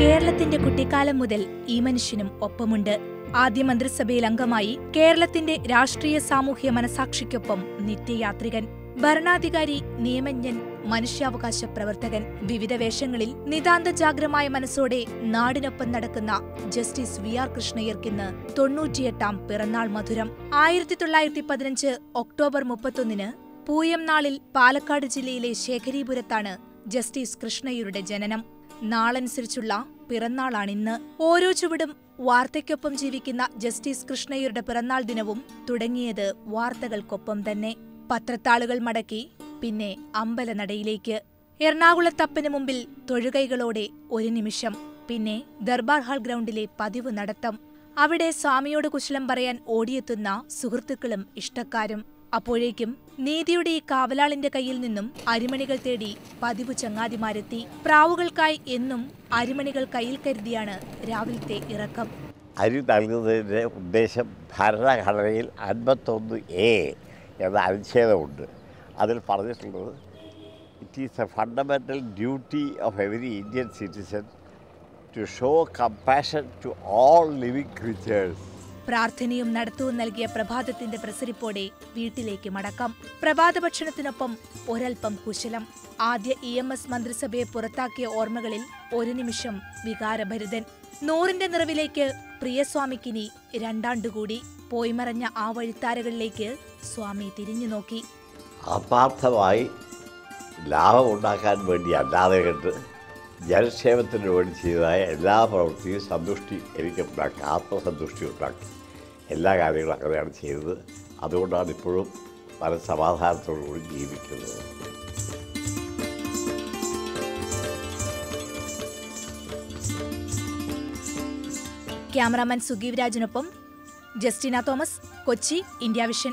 കുട്ടിക്കാലം മുതൽ ഈ മനുഷ്യനും ഒപ്പമുണ്ട്. ആദ്യ മന്ത്രിസഭയിൽ അംഗമായി കേരളത്തിന്റെ രാഷ്ട്രീയ സാമൂഹ്യ മനസാക്ഷിക്കൊപ്പം നിത്യയാത്രികൻ ഭരണാധികാരി നിയമജ്ഞൻ മനുഷ്യാവകാശ പ്രവർത്തകൻ വിവിധ വേഷങ്ങളിൽ നിതാന്ത ജാഗ്രമായ മനസ്സോടെ നാടിനൊപ്പം നടക്കുന്ന ജസ്റ്റിസ് വി ആർ കൃഷ്ണയ്യർക്കിന്ന് തൊണ്ണൂറ്റിയെട്ടാം പിറന്നാൾ മധുരം. ആയിരത്തി തൊള്ളായിരത്തി പതിനഞ്ച് ഒക്ടോബർ മുപ്പത്തൊന്നിന് പൂയം നാളിൽ പാലക്കാട് ജില്ലയിലെ ശേഖരീപുരത്താണ് ജസ്റ്റിസ് കൃഷ്ണയ്യരുടെ ജനനം. നാളനുസരിച്ചുള്ള പിറന്നാളാണിന്ന് ഓരോ ചുവടും വാർത്തയ്ക്കൊപ്പം ജീവിക്കുന്ന ജസ്റ്റിസ് കൃഷ്ണയ്യരുടെ പിറന്നാൾ ദിനവും തുടങ്ങിയത് വാർത്തകൾക്കൊപ്പം തന്നെ. പത്രത്താളുകൾ മടക്കി പിന്നെ അമ്പലനടയിലേക്ക്. എറണാകുളത്തപ്പന് മുമ്പിൽ തൊഴുകൈകളോടെ ഒരു നിമിഷം പിന്നെ ദർബാർ ഹാൾ ഗ്രൗണ്ടിലെ പതിവ് നടത്തം. അവിടെ സ്വാമിയോട് കുശലം പറയാൻ ഓടിയെത്തുന്ന സുഹൃത്തുക്കളും ഇഷ്ടക്കാരും. അപ്പോഴേക്കും നീതിയുടെ കാവലാളിന്റെ കയ്യിൽ നിന്നും അരിമണികൾ തേടി പതിവ് ചങ്ങാതിമാരെത്തി. പ്രാവുകൾക്കായി എന്നും അരിമണികൾ കയ്യിൽ കരുതിയാണ് രാവിലത്തെ ഇറക്കം. അരി നൽകുന്നതിന്റെ ഉദ്ദേശം ഭരണഘടനയിൽ അൻപത്തൊന്ന് എ എന്ന അനുച്ഛേദമുണ്ട് അതിൽ പറഞ്ഞിട്ടുള്ളത് it is a fundamental duty of every Indian citizen to show compassion to all living creatures പ്രാർത്ഥനയും നടത്തവും നൽകിയ പ്രഭാതത്തിന്റെ പ്രസരിപ്പോടെ വീട്ടിലേക്ക് മടക്കം. പ്രഭാത ഭക്ഷണത്തിനൊപ്പം ഒരൽപ്പം കുശലം. ആദ്യ ഇ എം എസ് മന്ത്രിസഭയെ പുറത്താക്കിയ ഓർമ്മകളിൽ ഒരു നിമിഷം വികാരഭരിതൻ. നൂറിന്റെ നിറവിലേക്ക് പ്രിയസ്വാമിക്കിനി രണ്ടാണ്ടുകൂടി. പോയിമറഞ്ഞ ആ വഴിത്താരകളിലേക്ക് സ്വാമി തിരിഞ്ഞു നോക്കി. ആത്മാർത്ഥമായി ലാഭമുണ്ടാക്കാൻ വേണ്ടി അല്ലാതെ കണ്ട് ജനക്ഷേമത്തിന് വേണ്ടി ചെയ്തതായ എല്ലാ പ്രവൃത്തിയും സന്തുഷ്ടി എനിക്ക് ഉണ്ടാക്കി ആത്മസന്തുഷ്ടി ഉണ്ടാക്കി. എല്ലാ കാര്യങ്ങളും അങ്ങനെയാണ് ചെയ്തത്. അതുകൊണ്ടാണ് ഇപ്പോഴും പല സമാധാനത്തോടുകൂടി ജീവിക്കുന്നത്. ക്യാമറാമാൻ സുഗീവ് രാജിനൊപ്പം Justina Thomas Kochi India vision.